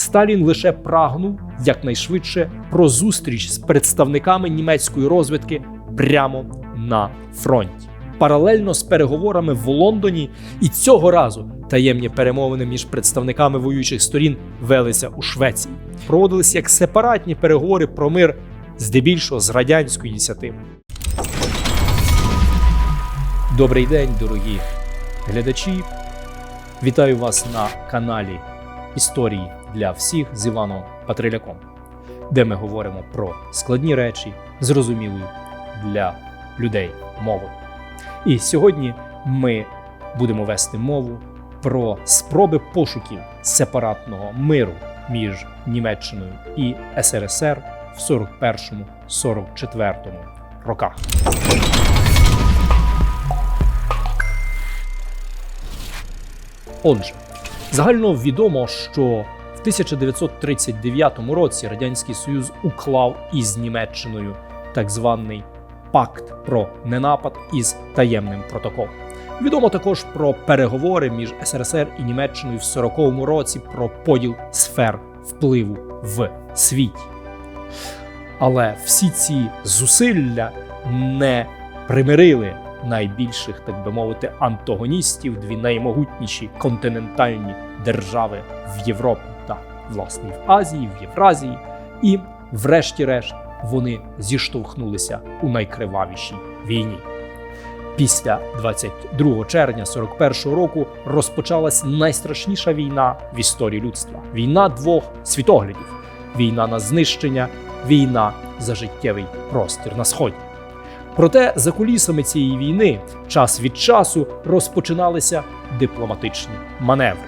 Сталін лише прагнув якнайшвидше про зустріч з представниками німецької розвідки прямо на фронті. Паралельно з переговорами в Лондоні, і цього разу таємні перемовини між представниками воюючих сторін велися у Швеції. Проводилися як сепаратні переговори про мир, здебільшого з радянської ініціативи. Добрий день, дорогі глядачі. Вітаю вас на каналі Історії для всіх з Іваном Патриляком, де ми говоримо про складні речі, зрозумілою для людей мовою. І сьогодні ми будемо вести мову про спроби пошуків сепаратного миру між Німеччиною і СРСР в 41-44 роках. Отже, загально відомо, що в 1939 році Радянський Союз уклав із Німеччиною так званий пакт про ненапад із таємним протоколом. Відомо також про переговори між СРСР і Німеччиною в 40-му році про поділ сфер впливу в світі. Але всі ці зусилля не примирили найбільших, так би мовити, антагоністів, дві наймогутніші континентальні держави в Європі власне в Азії, в Євразії, і, врешті-решт, вони зіштовхнулися у найкривавішій війні. Після 22 червня 41 року розпочалась найстрашніша війна в історії людства: війна двох світоглядів, війна на знищення, війна за життєвий простір на сході. Проте за кулісами цієї війни час від часу розпочиналися дипломатичні маневри.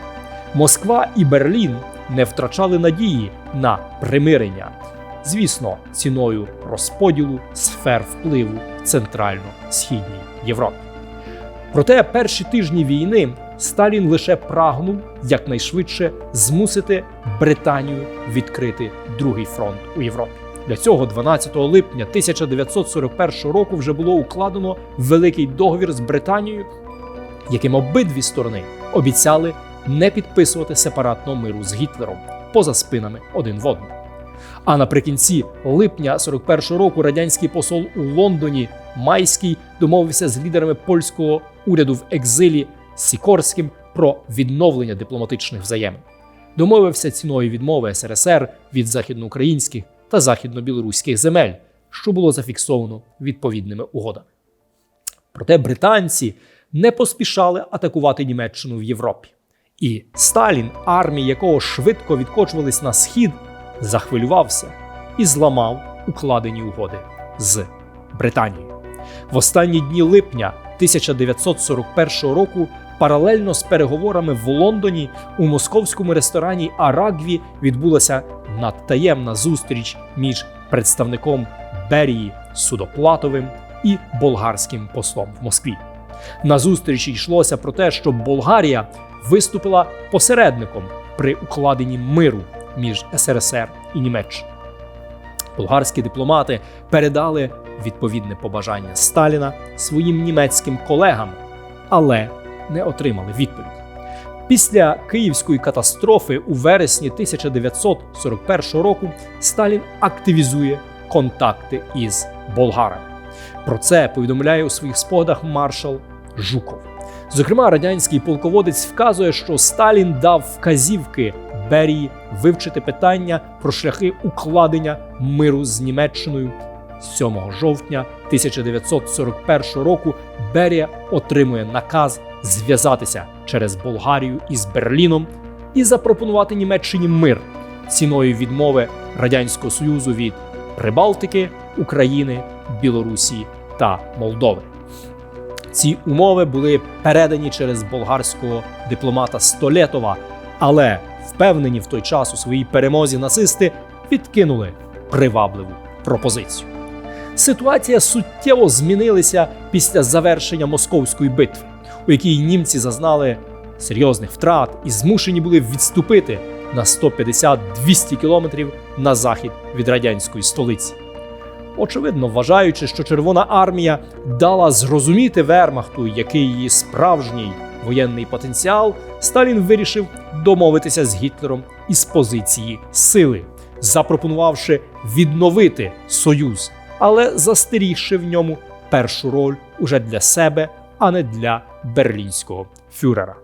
Москва і Берлін не втрачали надії на примирення, звісно, ціною розподілу сфер впливу центрально-східній Європі. Проте перші тижні війни Сталін лише прагнув якнайшвидше змусити Британію відкрити другий фронт у Європі. Для цього 12 липня 1941 року вже було укладено великий договір з Британією, яким обидві сторони обіцяли не підписувати сепаратного миру з Гітлером поза спинами один в одного. А наприкінці липня 41-го року радянський посол у Лондоні Майський домовився з лідерами польського уряду в екзилі Сікорським про відновлення дипломатичних взаємин. Домовився ціною відмови СРСР від західноукраїнських та західно-білоруських земель, що було зафіксовано відповідними угодами. Проте британці не поспішали атакувати Німеччину в Європі. І Сталін, армії якого швидко відкочувались на схід, захвилювався і зламав укладені угоди з Британією. В останні дні липня 1941 року, паралельно з переговорами в Лондоні, у московському ресторані Арагві відбулася надтаємна зустріч між представником Берії Судоплатовим і болгарським послом в Москві. На зустрічі йшлося про те, що Болгарія виступила посередником при укладенні миру між СРСР і Німеччиною. Болгарські дипломати передали відповідне побажання Сталіна своїм німецьким колегам, але не отримали відповідь. Після київської катастрофи у вересні 1941 року Сталін активізує контакти із болгарами. Про це повідомляє у своїх спогадах маршал Жуков. Зокрема, радянський полководець вказує, що Сталін дав вказівки Берії вивчити питання про шляхи укладення миру з Німеччиною. 7 жовтня 1941 року Берія отримує наказ зв'язатися через Болгарію із Берліном і запропонувати Німеччині мир ціною відмови Радянського Союзу від Прибалтики, України, Білорусі та Молдови. Ці умови були передані через болгарського дипломата Столетова, але впевнені в той час у своїй перемозі нацисти відкинули привабливу пропозицію. Ситуація суттєво змінилася після завершення московської битви, у якій німці зазнали серйозних втрат і змушені були відступити на 150-200 кілометрів на захід від радянської столиці. Очевидно, вважаючи, що Червона армія дала зрозуміти Вермахту, який її справжній воєнний потенціал, Сталін вирішив домовитися з Гітлером із позиції сили, запропонувавши відновити союз, але застерігши в ньому першу роль уже для себе, а не для берлінського фюрера.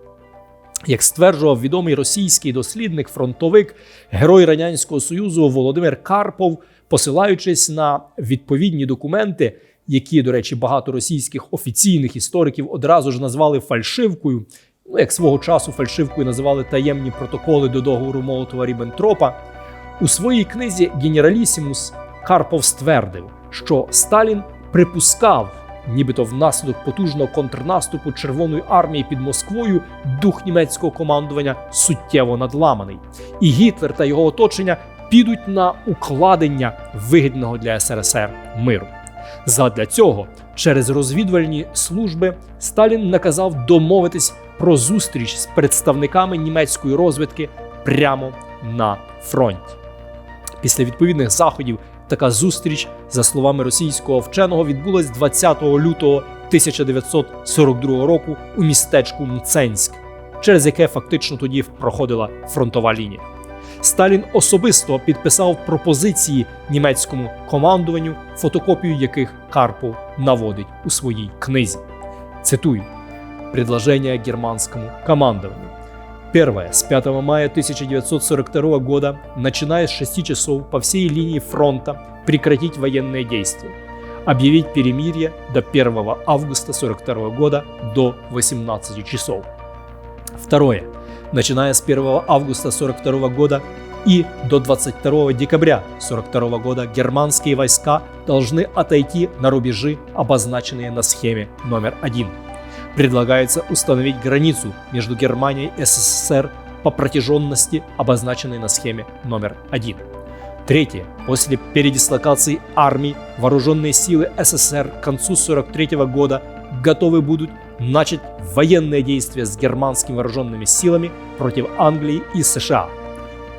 Як стверджував відомий російський дослідник, фронтовик, герой Радянського Союзу Володимир Карпов, посилаючись на відповідні документи, які, до речі, багато російських офіційних істориків одразу ж назвали фальшивкою, ну як свого часу фальшивкою називали таємні протоколи до договору Молотова Ріббентропа, у своїй книзі Генералісімус Карпов ствердив, що Сталін припускав нібито внаслідок потужного контрнаступу Червоної армії під Москвою дух німецького командування суттєво надламаний, і Гітлер та його оточення підуть на укладення вигідного для СРСР миру. Задля цього через розвідувальні служби Сталін наказав домовитись про зустріч з представниками німецької розвідки прямо на фронті. Після відповідних заходів така зустріч, за словами російського вченого, відбулась 20 лютого 1942 року у містечку Мценськ, через яке фактично тоді проходила фронтова лінія. Сталін особисто підписав пропозиції німецькому командуванню, фотокопію яких Карпов наводить у своїй книзі. Цитую: предложение германскому командованию. Первое. С 5 мая 1942 года, начиная с 6 часов по всей линии фронта, прекратить военные действия. Объявить перемирие до 1 августа 1942 года до 18 часов. Второе. Начиная с 1 августа 1942 года и до 22 декабря 1942 года германские войска должны отойти на рубежи, обозначенные на схеме номер 1 предлагается установить границу между Германией и СССР по протяженности, обозначенной на схеме номер 1. Третье. После передислокации армий вооруженные силы СССР к концу 1943 года готовы будут начать военные действия с германскими вооруженными силами против Англии и США.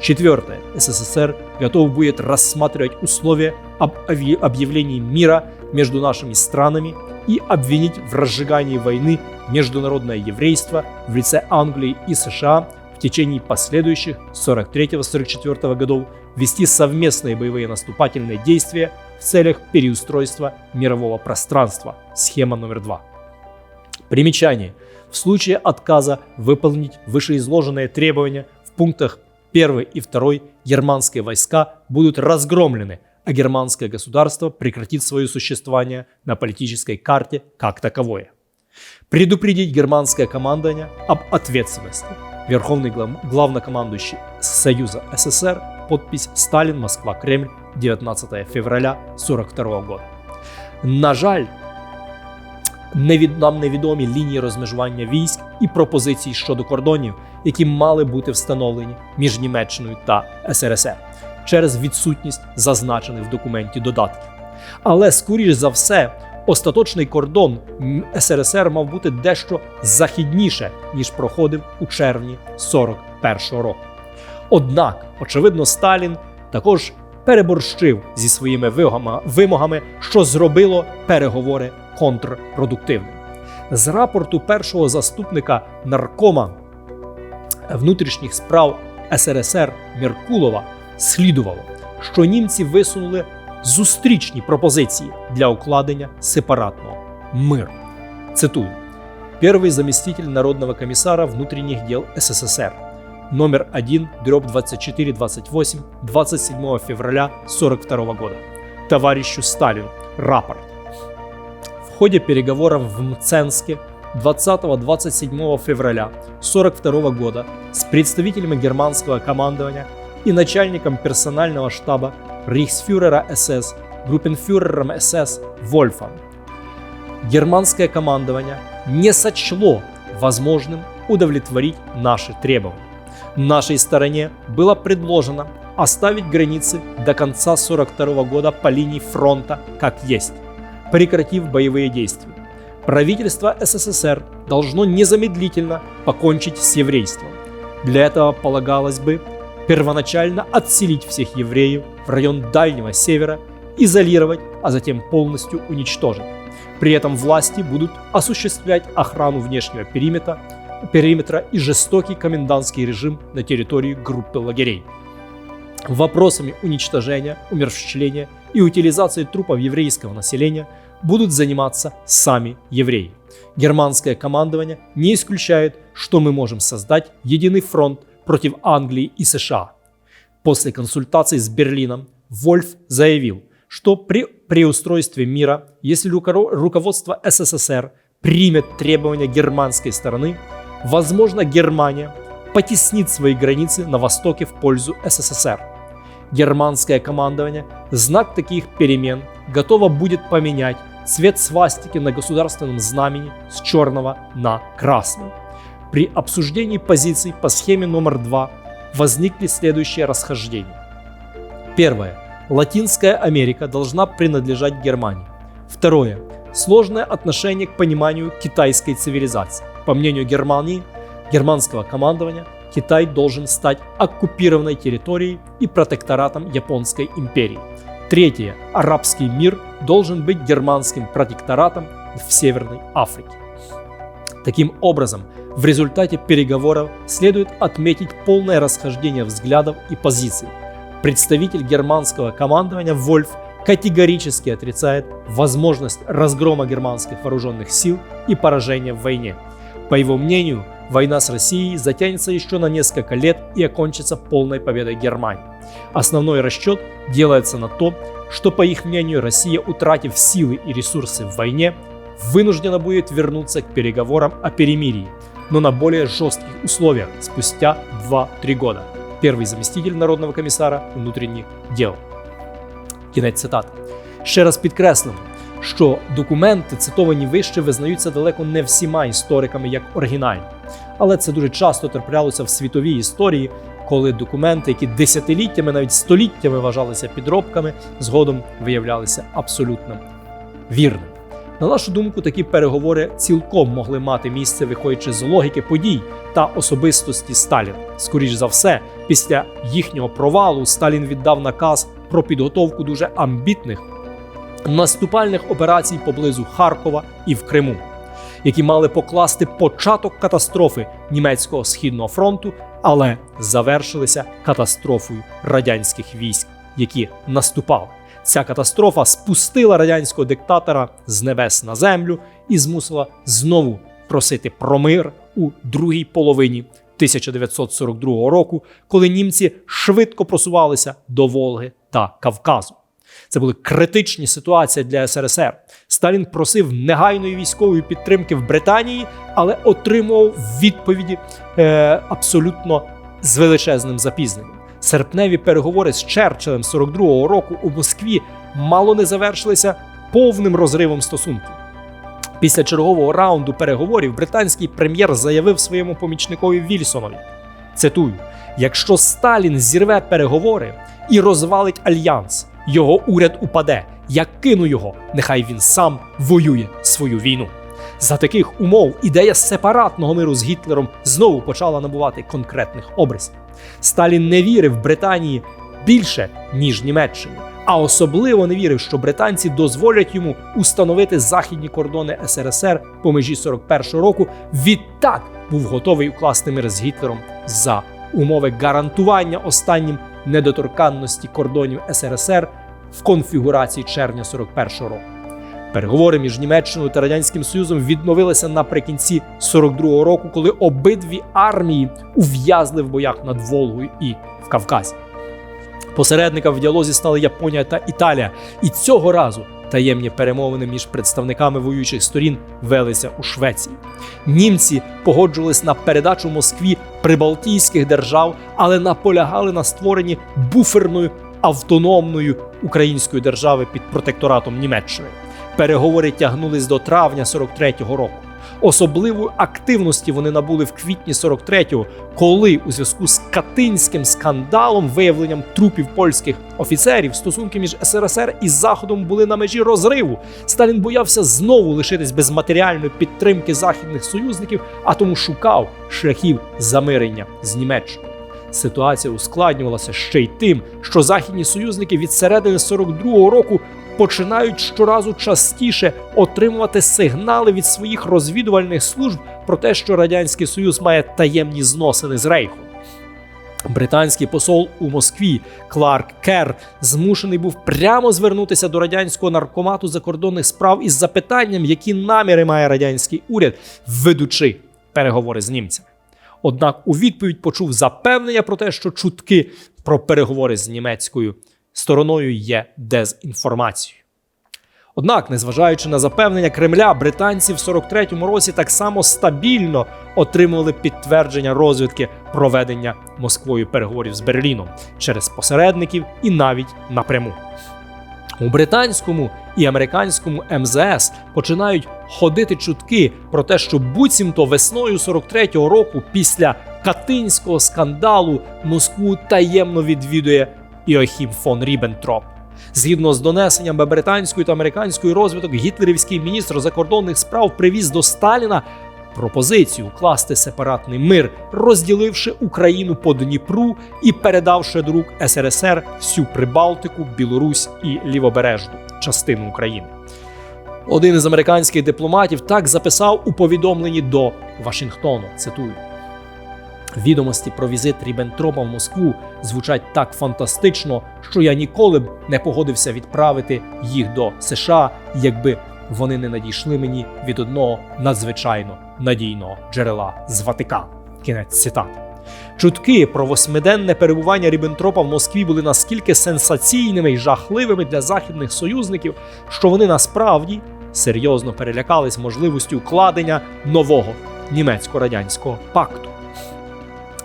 Четвертое. СССР готов будет рассматривать условия об объявлении мира между нашими странами и обвинить в разжигании войны международное еврейство в лице Англии и США в течение последующих 43-44 годов вести совместные боевые наступательные действия в целях переустройства мирового пространства. Схема номер два. Примечание. В случае отказа выполнить вышеизложенные требования в пунктах 1 и 2 германские войска будут разгромлены, а германское государство прекратит свое существование на политической карте как таковое. Предупредить германское командование об ответственности. Верховный главнокомандующий Союза СССР, подпись Сталин, Москва, Кремль, 19 февраля 1942 года. На жаль, нам невідомі лінії розмежування військ і пропозиції щодо кордонів, які мали бути встановлені між Німеччиною та СРСР через відсутність зазначених в документі додатків. Але, скоріш за все, остаточний кордон СРСР мав бути дещо західніше, ніж проходив у червні 41-го року. Однак, очевидно, Сталін також переборщив зі своїми вимогами, що зробило переговори контрпродуктивними. З рапорту першого заступника наркома внутрішніх справ СРСР Меркулова слідувало, що німці висунули зустрічні пропозиції для укладення сепаратного миру. Цитую: Первый заместитель Народного комиссара внутренних дел СССР, номер 1, дробь 2428, 27 февраля 1942 года. Товарищу Сталину. Рапорт. Ходе переговоров в Мценске 20-27 февраля 1942 года с представителями германского командования и начальником персонального штаба рейхсфюрера СС, группенфюрером СС Вольфом. Германское командование не сочло возможным удовлетворить наши требования. Нашей стороне было предложено оставить границы до конца 1942 года по линии фронта как есть, прекратив боевые действия. Правительство СССР должно незамедлительно покончить с еврейством. Для этого полагалось бы первоначально отселить всех евреев в район Дальнего Севера, изолировать, а затем полностью уничтожить. При этом власти будут осуществлять охрану внешнего периметра, периметра и жестокий комендантский режим на территории группы лагерей. Вопросами уничтожения, умерщвления и утилизации трупов еврейского населения будут заниматься сами евреи. Германское командование не исключает, что мы можем создать единый фронт против Англии и США. После консультаций с Берлином Вольф заявил, что при, при устройстве мира, если руко- руководство СССР примет требования германской стороны, возможно, Германия потеснит свои границы на востоке в пользу СССР. Германское командование знак таких перемен готово будет поменять цвет свастики на государственном знамени с черного на красный. При обсуждении позиций по схеме номер 2 возникли следующие расхождения. Первое. Латинская Америка должна принадлежать Германии. Второе. Сложное отношение к пониманию китайской цивилизации. По мнению Германии, германского командования, Китай должен стать оккупированной территорией и протекторатом Японской империи. Третье. Арабский мир должен быть германским протекторатом в Северной Африке. Таким образом, в результате переговоров следует отметить полное расхождение взглядов и позиций. Представитель германского командования Вольф категорически отрицает возможность разгрома германских вооруженных сил и поражения в войне. По его мнению, война с Россией затянется еще на несколько лет и окончится полной победой Германии. Основной расчет делается на то, что, по их мнению, Россия, утратив силы и ресурсы в войне, вынуждена будет вернуться к переговорам о перемирии, но на более жестких условиях спустя 2-3 года. Первый заместитель Народного комісара внутрішніх діл. Кінець цитати. Ще раз підкреслимо, що документи, цитовані вище, визнаються далеко не всіма істориками як оригінальні. Але це дуже часто траплялося в світовій історії, коли документи, які десятиліттями, навіть століттями вважалися підробками, згодом виявлялися абсолютно вірними. На нашу думку, такі переговори цілком могли мати місце, виходячи з логіки подій та особистості Сталіна. Скоріш за все, після їхнього провалу Сталін віддав наказ про підготовку дуже амбітних наступальних операцій поблизу Харкова і в Криму, які мали покласти початок катастрофи німецького східного фронту, але завершилися катастрофою радянських військ, які наступали. Ця катастрофа спустила радянського диктатора з небес на землю і змусила знову просити про мир у другій половині 1942 року, коли німці швидко просувалися до Волги та Кавказу. Це були критичні ситуації для СРСР. Сталін просив негайної військової підтримки в Британії, але отримував відповіді е, абсолютно з величезним запізненням. Серпневі переговори з Черчиллем 42-го року у Москві мало не завершилися повним розривом стосунків. Після чергового раунду переговорів британський прем'єр заявив своєму помічникові Вільсонові: цитую: якщо Сталін зірве переговори і розвалить альянс, його уряд упаде. Я кину його, нехай він сам воює свою війну. За таких умов ідея сепаратного миру з Гітлером знову почала набувати конкретних образів. Сталін не вірив Британії більше, ніж Німеччині, а особливо не вірив, що британці дозволять йому установити західні кордони СРСР по межі 41-го року. Відтак був готовий укласти мир з Гітлером за умови гарантування останнім недоторканності кордонів СРСР в конфігурації червня 41-го року. Переговори між Німеччиною та Радянським Союзом відновилися наприкінці 42-го року, коли обидві армії ув'язли в боях над Волгою і в Кавказі. Посередниками в діалозі стали Японія та Італія, і цього разу таємні перемовини між представниками воюючих сторін велися у Швеції. Німці погоджувались на передачу Москві прибалтійських держав, але наполягали на створенні буферної автономної української держави під протекторатом Німеччини. Переговори тягнулись до травня 43-го року. Особливої активності вони набули в квітні 43-го, коли у зв'язку з Катинським скандалом, виявленням трупів польських офіцерів, стосунки між СРСР і Заходом були на межі розриву. Сталін боявся знову лишитись без матеріальної підтримки західних союзників, а тому шукав шляхів замирення з Німеччиною. Ситуація ускладнювалася ще й тим, що західні союзники від середини 42-го року починають щоразу частіше отримувати сигнали від своїх розвідувальних служб про те, що радянський союз має таємні зносини з Рейхом. Британський посол у Москві Кларк Кер змушений був прямо звернутися до радянського наркомату закордонних справ із запитанням, які наміри має радянський уряд, ведучи переговори з німцями. Однак у відповідь почув запевнення про те, що чутки про переговори з німецькою стороною є дезінформацією. Однак, незважаючи на запевнення Кремля, британці в 43-му році так само стабільно отримували підтвердження розвідки проведення Москвою переговорів з Берліном через посередників і навіть напряму. У британському і американському МЗС починають ходити чутки про те, що буцімто весною 43-го року, після катинського скандалу, Москву таємно відвідує Іохім фон Ріббентроп. Згідно з донесеннями британської та американської розвиток, гітлерівський міністр закордонних справ привіз до Сталіна пропозицію укласти сепаратний мир, розділивши Україну по Дніпру і передавши до рук СРСР всю Прибалтику, Білорусь і Лівобережну частину України. Один із американських дипломатів так записав у повідомленні до Вашингтону. Цитую. Відомості про візит Ріббентропа в Москву звучать так фантастично, що я ніколи б не погодився відправити їх до США, якби вони не надійшли мені від одного надзвичайно надійного джерела з Ватикану. Кінець цитати. Чутки про восьмиденне перебування Ріббентропа в Москві були наскільки сенсаційними і жахливими для західних союзників, що вони насправді серйозно перелякались можливістю укладення нового німецько-радянського пакту.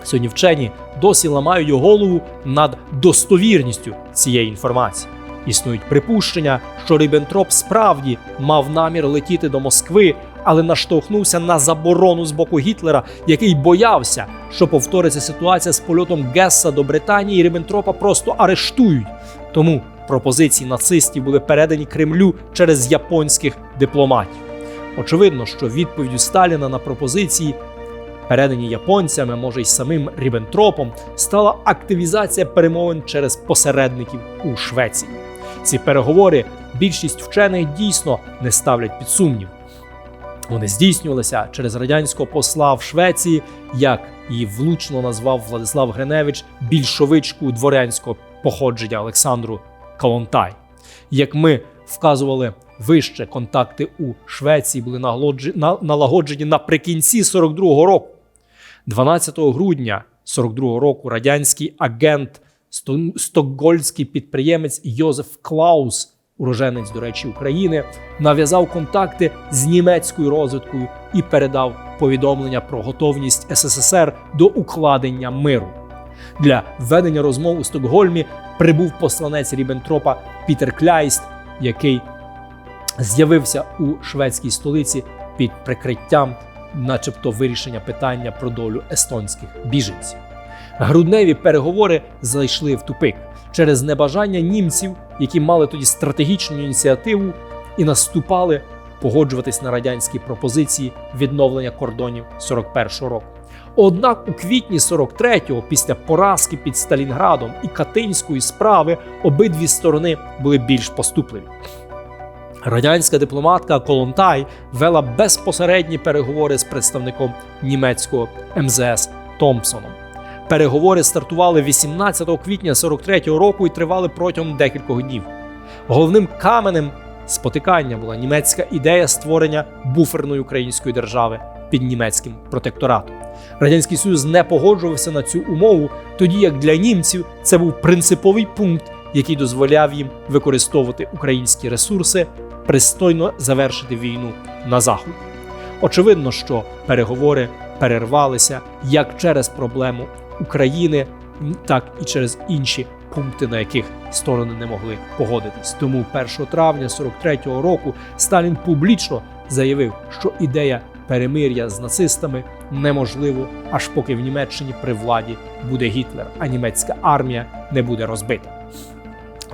Сьогодні вчені досі ламають голову над достовірністю цієї інформації. Існують припущення, що Ріббентроп справді мав намір летіти до Москви, але наштовхнувся на заборону з боку Гітлера, який боявся, що повториться ситуація з польотом Гесса до Британії, і Ріббентропа просто арештують. Тому пропозиції нацистів були передані Кремлю через японських дипломатів. Очевидно, що відповіддю Сталіна на пропозиції передані японцями, може й самим Ріббентропом, стала активізація перемовин через посередників у Швеції. Ці переговори більшість вчених дійсно не ставлять під сумнів. Вони здійснювалися через радянського посла в Швеції, як її влучно назвав Владислав Гриневич, більшовичку дворянського походження Олександру Калонтай. Як ми вказували вище, контакти у Швеції були налагоджені наприкінці 42-го року. 12 грудня 42-го року радянський агент, сто- стокгольмський підприємець Йозеф Клаус, уроженець, до речі, України, нав'язав контакти з німецькою розвідкою і передав повідомлення про готовність СССР до укладення миру. Для ведення розмов у Стокгольмі прибув посланець Ріббентропа Пітер Кляйст, який з'явився у шведській столиці під прикриттям, начебто, вирішення питання про долю естонських біженців. Грудневі переговори зайшли в тупик через небажання німців, які мали тоді стратегічну ініціативу і наступали погоджуватись на радянські пропозиції відновлення кордонів 41-го року. Однак у квітні 43-го, після поразки під Сталінградом і Катинської справи, обидві сторони були більш поступливі. Радянська дипломатка Колонтай вела безпосередні переговори з представником німецького МЗС Томпсоном. Переговори стартували 18 квітня 43-го року і тривали протягом декількох днів. Головним каменем спотикання була німецька ідея створення буферної української держави під німецьким протекторатом. Радянський Союз не погоджувався на цю умову, тоді як для німців це був принциповий пункт, який дозволяв їм використовувати українські ресурси, пристойно завершити війну на заході. Очевидно, що переговори перервалися як через проблему України, так і через інші пункти, на яких сторони не могли погодитись. Тому 1 травня 43-го року Сталін публічно заявив, що ідея перемир'я з нацистами неможливо, аж поки в Німеччині при владі буде Гітлер, а німецька армія не буде розбита.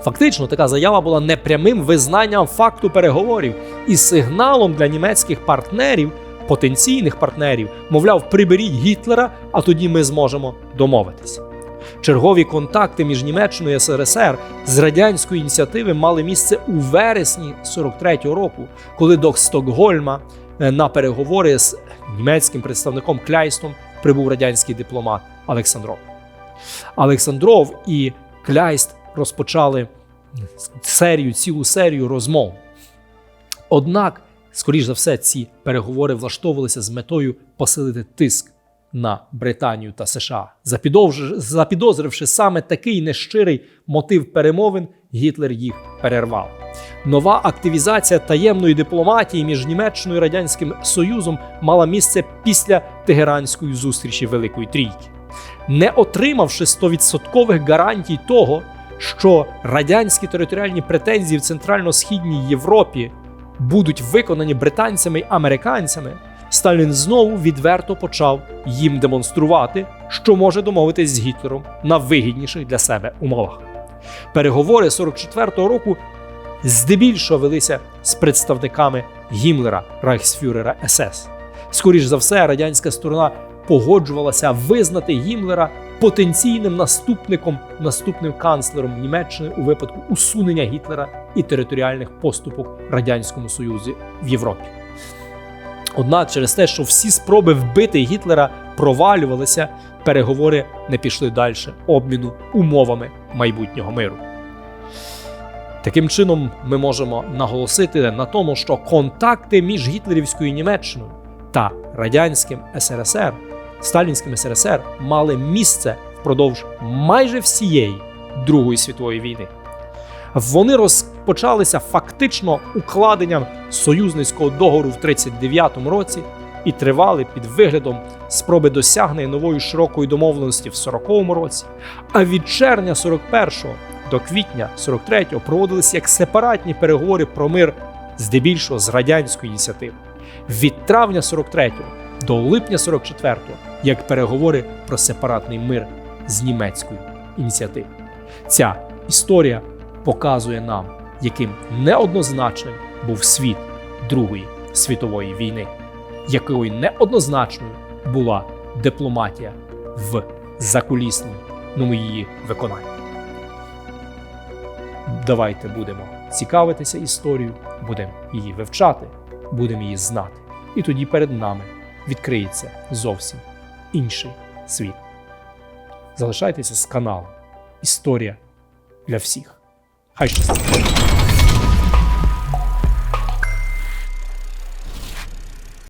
Фактично, така заява була непрямим визнанням факту переговорів і сигналом для німецьких партнерів, потенційних партнерів, мовляв, приберіть Гітлера, а тоді ми зможемо домовитися. Чергові контакти між Німеччиною і СРСР з радянської ініціативи мали місце у вересні 43-го року, коли до Стокгольма е, на переговори з німецьким представником Кляйстом прибув радянський дипломат Олександров. Олександров і Кляйст розпочали серію, цілу серію розмов. Однак, скоріш за все, ці переговори влаштовувалися з метою посилити тиск на Британію та США. Запідозривши саме такий нещирий мотив перемовин, Гітлер їх перервав. Нова активізація таємної дипломатії між Німеччиною і Радянським Союзом мала місце після Тегеранської зустрічі Великої Трійки. Не отримавши 100% гарантій того, що радянські територіальні претензії в центрально-східній Європі будуть виконані британцями й американцями, Сталін знову відверто почав їм демонструвати, що може домовитись з Гітлером на вигідніших для себе умовах. Переговори 44-го року здебільшого велися з представниками Гімлера, райхсфюрера СС. Скоріш за все, радянська сторона погоджувалася визнати Гімлера потенційним наступником, наступним канцлером Німеччини у випадку усунення Гітлера і територіальних поступок Радянському Союзі в Європі. Однак, через те, що всі спроби вбити Гітлера провалювалися, переговори не пішли далі обміну умовами майбутнього миру. Таким чином, ми можемо наголосити на тому, що контакти між гітлерівською Німеччиною та радянським СРСР, Сталінським СРСР мали місце впродовж майже всієї Другої світової війни. Вони розпочалися фактично укладенням союзницького договору в 39-му році і тривали під виглядом спроби досягнення нової широкої домовленості в 40-му році. А від червня 41-го до квітня 43-го проводилися як сепаратні переговори про мир здебільшого з радянської ініціативи. Від травня 43-го до липня 44-го як переговори про сепаратний мир з німецькою ініціативою. Ця історія показує нам, яким неоднозначним був світ Другої світової війни, якою неоднозначною була дипломатія в закулісному її виконанні. Давайте будемо цікавитися історією, будемо її вивчати, будемо її знати. І тоді перед нами відкриється зовсім інший світ. Залишайтеся з каналом Історія для всіх. はい。